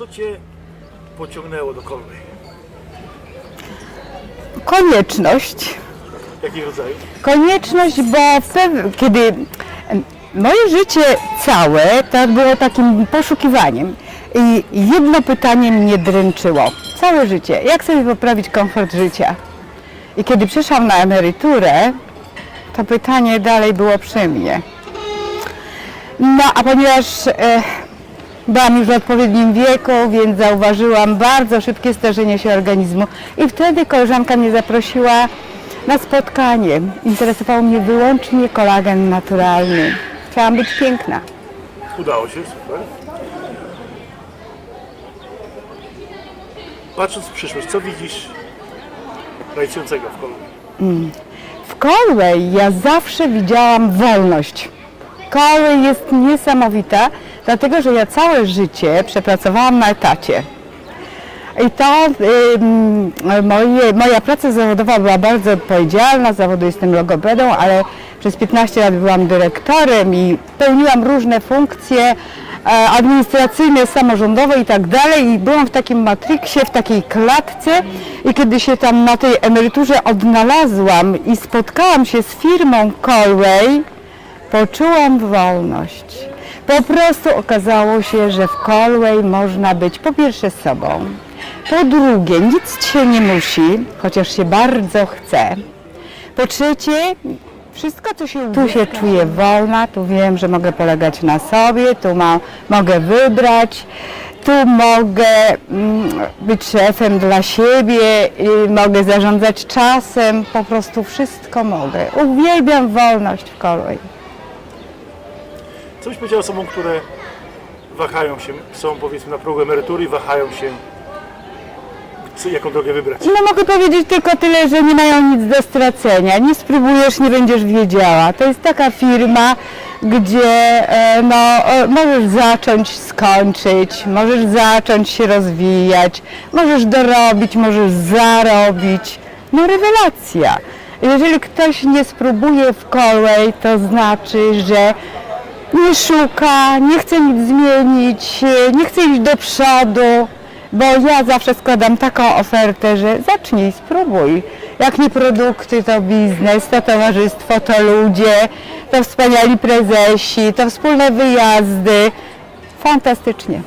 Co Cię pociągnęło do Kolnej? Konieczność. Jakich rodzaju? Konieczność, bo pew- kiedy moje życie całe to było takim poszukiwaniem i jedno pytanie mnie dręczyło. Całe życie. Jak sobie poprawić komfort życia? I kiedy przyszłam na emeryturę, to pytanie dalej było przy mnie. No, a ponieważ e, byłam już w odpowiednim wieku, więc zauważyłam bardzo szybkie starzenie się organizmu i wtedy koleżanka mnie zaprosiła na spotkanie. Interesował mnie wyłącznie kolagen naturalny. Chciałam być piękna. Udało się, super. Patrząc w przyszłość, co widzisz rajcującego w Kolnej? W Galway ja zawsze widziałam wolność. Galway jest niesamowita, dlatego że ja całe życie przepracowałam na etacie. I to ym, moje, moja praca zawodowa była bardzo odpowiedzialna. Zawodu jestem logopedą, ale przez 15 lat byłam dyrektorem i pełniłam różne funkcje e, administracyjne, samorządowe i tak dalej. I byłam w takim matriksie, w takiej klatce i kiedy się tam na tej emeryturze odnalazłam i spotkałam się z firmą Colway, poczułam wolność. Po prostu okazało się, że w Colway można być po pierwsze sobą, po drugie nic się nie musi, chociaż się bardzo chce. Po trzecie, wszystko co się tu się czuję wolna, tu wiem, że mogę polegać na sobie, tu ma, mogę wybrać, tu mogę mm, być szefem dla siebie, i mogę zarządzać czasem, po prostu wszystko mogę. Uwielbiam wolność w Colway. Co byś powiedział osobom, które wahają się, są powiedzmy na progu emerytury i wahają się, co, jaką drogę wybrać? No mogę powiedzieć tylko tyle, że nie mają nic do stracenia. Nie spróbujesz, nie będziesz wiedziała. To jest taka firma, gdzie e, no, możesz zacząć, skończyć, możesz zacząć się rozwijać, możesz dorobić, możesz zarobić. No rewelacja. Jeżeli ktoś nie spróbuje w Colway, to znaczy, że nie szuka, nie chce nic zmienić, e, nie chce iść do przodu, bo ja zawsze składam taką ofertę, że zacznij, spróbuj. Jak nie produkty, to biznes, to towarzystwo, to ludzie, to wspaniali prezesi, to wspólne wyjazdy. Fantastycznie.